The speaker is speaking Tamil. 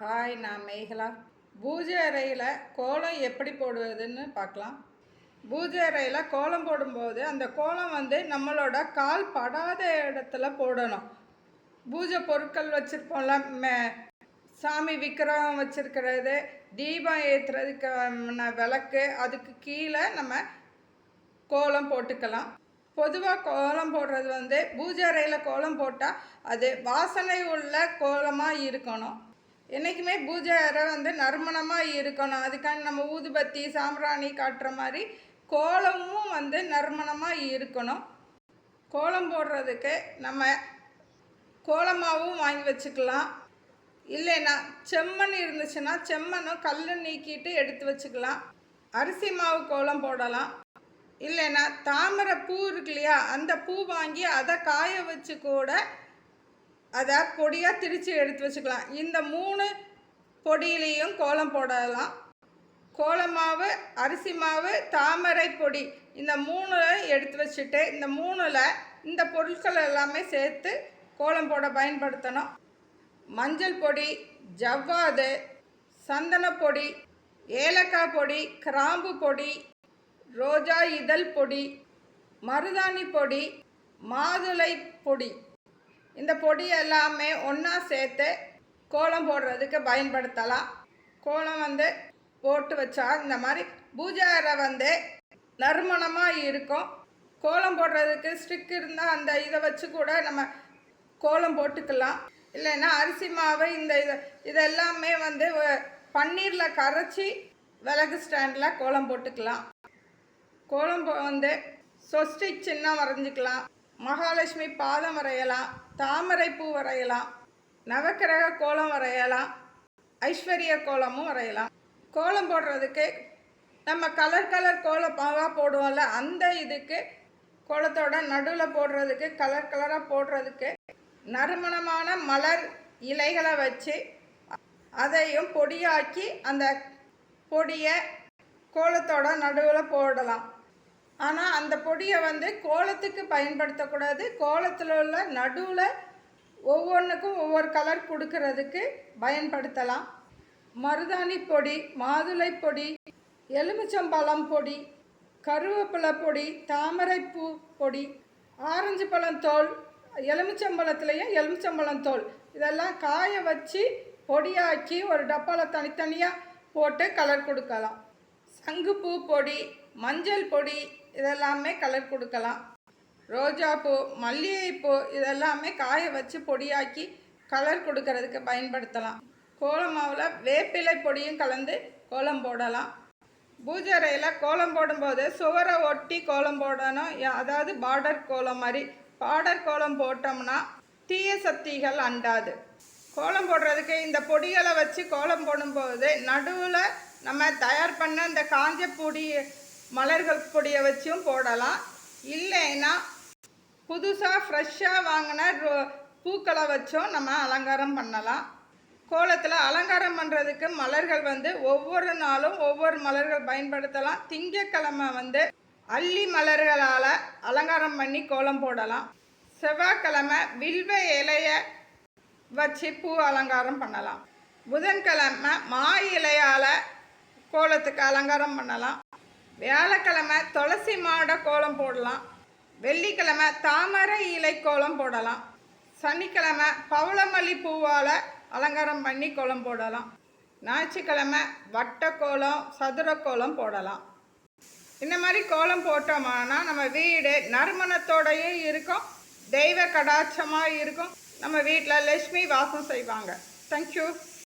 ஹாய் நான் மேகலா. பூஜை அறையில் கோலம் எப்படி போடுவதுன்னு பார்க்கலாம். பூஜை அறையில் கோலம் போடும்போது அந்த கோலம் வந்து நம்மளோட கால் படாத இடத்துல போடணும். பூஜை பொருட்கள் வச்சுருப்போம்ல மே சாமி விக்கிரகம் வச்சுருக்கிறது தீபம் ஏற்றுறதுக்கு விளக்கு அதுக்கு கீழே நம்ம கோலம் போட்டுக்கலாம். பொதுவாக கோலம் போடுறது வந்து பூஜை அறையில் கோலம் போட்டால் அது வாசனை உள்ள கோலமாக இருக்கணும். என்றைக்குமே பூஜை அறை வந்து நறுமணமாக இருக்கணும். அதுக்காண்டி நம்ம ஊதுபத்தி சாம்பிராணி காட்டுற மாதிரி கோலமும் வந்து நறுமணமாக இருக்கணும். கோலம் போடுறதுக்கு நம்ம கோலமாவும் வாங்கி வச்சுக்கலாம். இல்லைன்னா செம்மண் இருந்துச்சுன்னா செம்மண்ணும் கல் நீக்கிட்டு எடுத்து வச்சுக்கலாம். அரிசி மாவு கோலம் போடலாம். இல்லைன்னா தாமரை பூ இருக்கு இல்லையா அந்த பூ வாங்கி அதை காய வச்சு கூட அதை பொடியாக திரித்து எடுத்து வச்சுக்கலாம். இந்த மூணு பொடியிலையும் கோலம் போடலாம். கோலம் மாவு அரிசி மாவு தாமரை பொடி இந்த மூணு எடுத்து வச்சுட்டு இந்த மூணில் இந்த பொருட்கள் எல்லாமே சேர்த்து கோலம் போட பயன்படுத்தணும். மஞ்சள் பொடி ஜவ்வாது சந்தனப்பொடி ஏலக்காய் பொடி கிராம்பு பொடி ரோஜா இதழ் பொடி மருதாணி பொடி மாதுளை பொடி. இந்த பொடி எல்லாமே ஒன்றா சேர்த்து கோலம் போடுறதுக்கு பயன்படுத்தலாம். கோலம் வந்து போட்டு வச்சா இந்த மாதிரி பூஜை அறை வந்து நறுமணமாக இருக்கும். கோலம் போடுறதுக்கு ஸ்டிக் இருந்தால் அந்த இதை வச்சு கூட நம்ம கோலம் போட்டுக்கலாம். இல்லைன்னா அரிசி மாவு இந்த இது இதெல்லாமே வந்து பன்னீரில் கரைச்சி விளக்கு ஸ்டாண்டில் கோலம் போட்டுக்கலாம். கோலம் போ- வந்து சொஸ்டிக் சின்னம் வரைஞ்சிக்கலாம். மகாலட்சுமி பாதம் வரையலாம். தாமரை பூ வரையலாம். நவக்கிரக கோலம் வரையலாம். ஐஸ்வர்ய கோலமும் வரையலாம். கோலம் போடுறதுக்கு நம்ம கலர் கலர் கோலமாக போடுவோம்ல அந்த இதுக்கு கோலத்தோட நடுவில் போடுறதுக்கு கலர் கலராக போடுறதுக்கு நறுமணமான மலர் இலைகளை வச்சு அதையும் பொடியாக்கி அந்த பொடியை கோலத்தோட நடுவில் போடலாம். ஆனால் அந்த பொடியை வந்து கோலத்துக்கு பயன்படுத்தக்கூடாது. கோலத்தில் உள்ள நடுவில் ஒவ்வொன்றுக்கும் ஒவ்வொரு கலர் கொடுக்கறதுக்கு பயன்படுத்தலாம். மருதாணி பொடி மாதுளை பொடி எலுமிச்சம்பழம் பொடி கருவேப்பிலை பொடி தாமரைப்பூ பொடி ஆரஞ்சு பழம் தோல் எலுமிச்சம்பழத்துலேயும் எலுமிச்சம்பழம் தோல். இதெல்லாம் காய வச்சு பொடியாக்கி ஒரு டப்பாவில் தனித்தனியாக போட்டு கலர் கொடுக்கலாம். சங்குப்பூ பொடி மஞ்சள் பொடி இதெல்லாமே கலர் கொடுக்கலாம். ரோஜாப்பூ மல்லிகைப்பூ இதெல்லாமே காய வச்சு பொடியாக்கி கலர் கொடுக்கறதுக்கு பயன்படுத்தலாம். கோலம் மாவில் வேப்பிலை பொடியும் கலந்து கோலம் போடலாம். பூஜை அறையில் கோலம் போடும்போது சுவரை ஒட்டி கோலம் போடணும். அதாவது பார்டர் கோலம் மாதிரி. பார்டர் கோலம் போட்டோம்னா தீய சக்திகள் அண்டாது. கோலம் போடுறதுக்கு இந்த பொடிகளை வச்சு கோலம் போடும்போது நடுவில் நம்ம தயார் பண்ண இந்த காஞ்ச பொடி மலர்கள் பொடியை வச்சும் போடலாம். இல்லைன்னா புதுசாக ஃப்ரெஷ்ஷாக வாங்கின ரோ- பூக்களை வச்சும் நம்ம அலங்காரம் பண்ணலாம். கோலத்தில் அலங்காரம் பண்ணுறதுக்கு மலர்கள் வந்து ஒவ்வொரு நாளும் ஒவ்வொரு மலர்கள் பயன்படுத்தலாம். திங்கக்கிழமை வந்து அள்ளி மலர்களால் அலங்காரம் பண்ணி கோலம் போடலாம். செவ்வாய்க்கிழமை வில்வ இலையை வச்சு பூ அலங்காரம் பண்ணலாம். புதன்கிழமை மா இலையால் கோலத்துக்கு அலங்காரம் பண்ணலாம். வியாழக்கிழமை துளசி மாட கோலம் போடலாம். வெள்ளிக்கிழமை தாமரை இலை கோலம் போடலாம். சனிக்கிழமை பவளமல்லி பூவால் அலங்காரம் பண்ணி கோலம் போடலாம். ஞாயிற்றுக்கிழமை வட்ட கோலம் சதுர கோலம் போடலாம். இந்த மாதிரி கோலம் போட்டோம்னா நம்ம வீடு நறுமணத்தோடையும் இருக்கும். தெய்வ கடாட்சமாக இருக்கும். நம்ம வீட்டில் லட்சுமி வாசம் செய்வாங்க. தேங்க்யூ